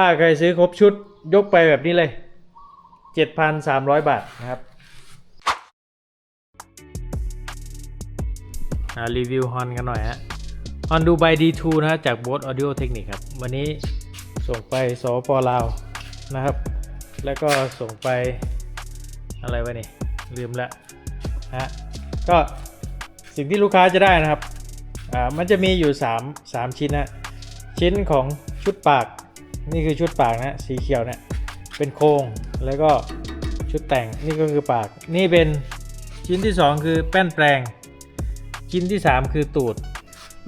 ถ้าใครซื้อครบชุดยกไปแบบนี้เลย 7,300 บาทนะครับรีวิวฮอนกันหน่อยฮะฮอนดูไบ D2 นะฮะจากโบสออดิโอเทคนิคครับ วันนี้ส่งไปสปลาวนะครับ แล้วก็ส่งไปอะไรวะนี่ ลืมละฮะก็สิ่งที่ลูกค้าจะได้นะครับ อ่า มันจะมีอยู่ 3 3 ชิ้นนะ ชิ้นของชุดปาก นี่คือชุดปากนะสีเขียวเนี่ยเป็นโครงแล้วก็ชุดแต่งนี่ก็คือปาก นี่เป็นชิ้นที่ 2 คือแป้นแปลง ชิ้นที่ 3 คือตูด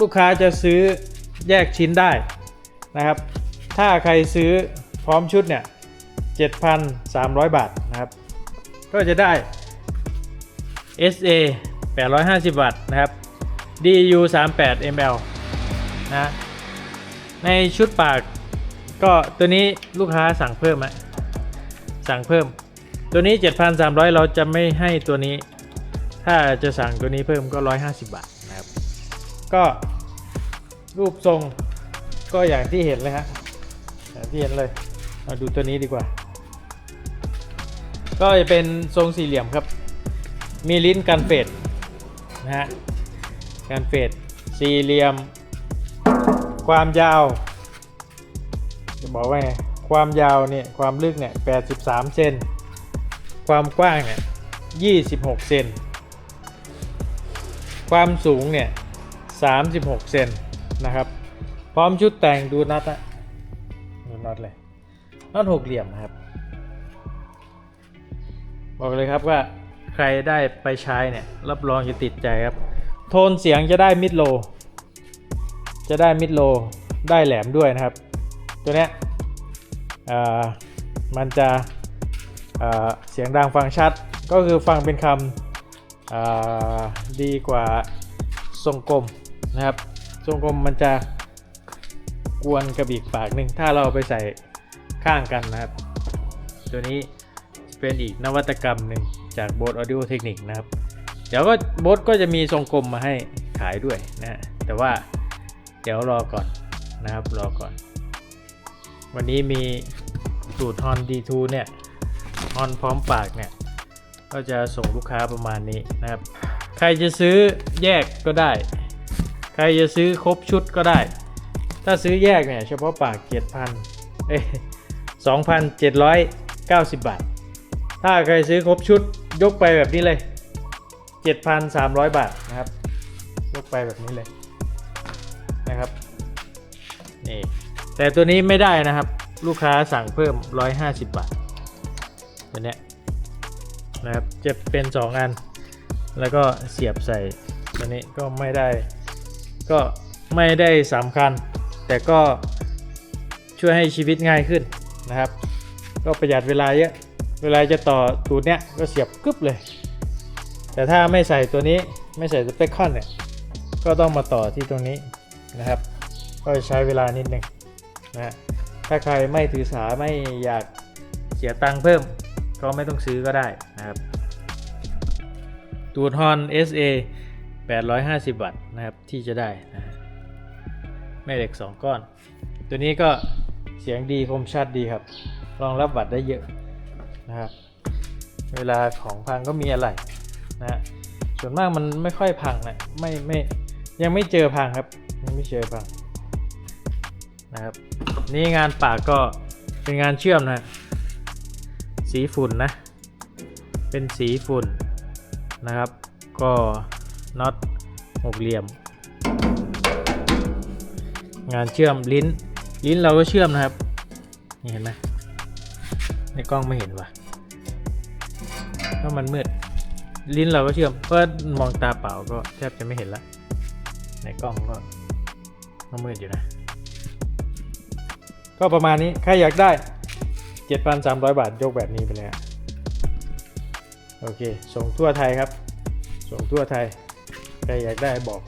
ลูกค้าจะซื้อแยกชิ้นได้นะครับ ถ้าใครซื้อพร้อมชุดเนี่ย 7,300 บาทนะครับ ก็จะได้ SA 850วัตต์นะครับ DU 38 ml นะในชุดปาก ก็ตัวนี้ลูกค้าสั่งเพิ่มอะสั่งเพิ่ม ตัวนี้ 7,300 เราจะไม่ให้ตัวนี้ ถ้าจะสั่งตัวนี้เพิ่มก็ 150 บาทนะครับ ก็รูปทรงก็อย่างที่เห็นเลยฮะอย่างที่เห็นเลยมาดูตัวนี้ดีกว่า ก็จะเป็นทรงสี่เหลี่ยมครับ มีลิ้นกันเฟดนะฮะกันเฟดสี่เหลี่ยม ความยาว จะบอกว่าไงความยาวเนี่ยความลึกเนี่ย83 เซนความกว้างเนี่ย26 เซนความสูงเนี่ย36 เซนนะครับ พร้อมชุดแต่งดูน็อตนะดูน็อตเลยน็อตหกเหลี่ยมนะครับ บอกเลยครับว่าใครได้ไปใช้เนี่ยรับรองจะติดใจครับ โทนเสียงจะได้มิดโล จะได้มิดโลได้แหลมด้วยนะครับ ตัวเนี้ยมันจะเสียงดังฟังชัด ก็คือฟังเป็นคำดีกว่าทรงกลมนะครับ ทรงกลมมันจะกวนกระบีกปากหนึ่งถ้าเราไปใส่ข้างกันนะครับ ตัวนี้เป็นอีกนวัตกรรมหนึ่งจากโบสออดิโอเทคนิคนะครับ เดี๋ยวก็โบสก็จะมีทรงกลมมาให้ขายด้วยนะ แต่ว่าเดี๋ยวรอก่อนนะครับ รอก่อน วันนี้มีสูตรฮอน D2 เนี่ยฮอนพร้อมปากเนี่ย ก็จะส่งลูกค้าประมาณนี้นะครับ ใครจะซื้อแยกก็ได้ ใครจะซื้อครบชุดก็ได้ ถ้าซื้อแยกเนี่ยเฉพาะปาก7,000เอ้ย2,790บาท ถ้าใครซื้อครบชุดยกไปแบบนี้เลย 7,300 บาทนะครับ ยกไปแบบนี้เลยนะครับ นี่ แต่ตัวนี้ไม่ได้นะครับ ลูกค้าสั่งเพิ่ม 150 บาทตัวเนี้ยนะครับจะเป็น 2 อัน แล้วก็เสียบใส่ตัวนี้ก็ไม่ได้ ก็ไม่ได้สำคัญ แต่ก็ช่วยให้ชีวิตง่ายขึ้นนะครับ ก็ประหยัดเวลาเยอะเวลาจะต่อตูดเนี้ยก็เสียบกึ๊บเลย แต่ถ้าไม่ใส่ตัวนี้ไม่ใส่สเปคคอนเนี่ยก็ต้องมาต่อที่ตรงนี้นะครับ ก็ใช้เวลานิดนึง นะถ้าใครไม่ถือสาไม่อยากเสียตังค์เพิ่ม ก็ไม่ต้องซื้อก็ได้นะครับ ตูดฮอน SA 850 วัตต์นะครับ ที่จะได้นะฮะแม่เหล็ก 2 ก้อน ตัวนี้ก็เสียงดีคมชัดดีครับ รองรับวัตต์ได้เยอะนะครับ เวลาของพังก็มีอะไรนะฮะส่วนมากมันไม่ค่อยพังนะไม่ไม่ยังไม่เจอพังครับยังไม่เจอพัง นะครับ นี่งานปากก็เป็นงานเชื่อมนะสีฝุ่นนะ เป็นสีฝุ่นนะครับ ก็น็อตหกเหลี่ยม งานเชื่อมลิ้น ลิ้นเราก็เชื่อมนะครับ นี่เห็นไหมในกล้องไม่เห็นว่ะเพราะมันมืด ลิ้นเราก็เชื่อม เพราะมองตาเปล่าก็แทบจะไม่เห็นละ ในกล้องก็ก็มืดอยู่นะ ก็ประมาณนี้ใครอยากได้ 7,300 บาทยกแบบนี้ไปเลยโอเค ส่งทั่วไทยครับ ส่งทั่วไทย ใครอยากได้บอก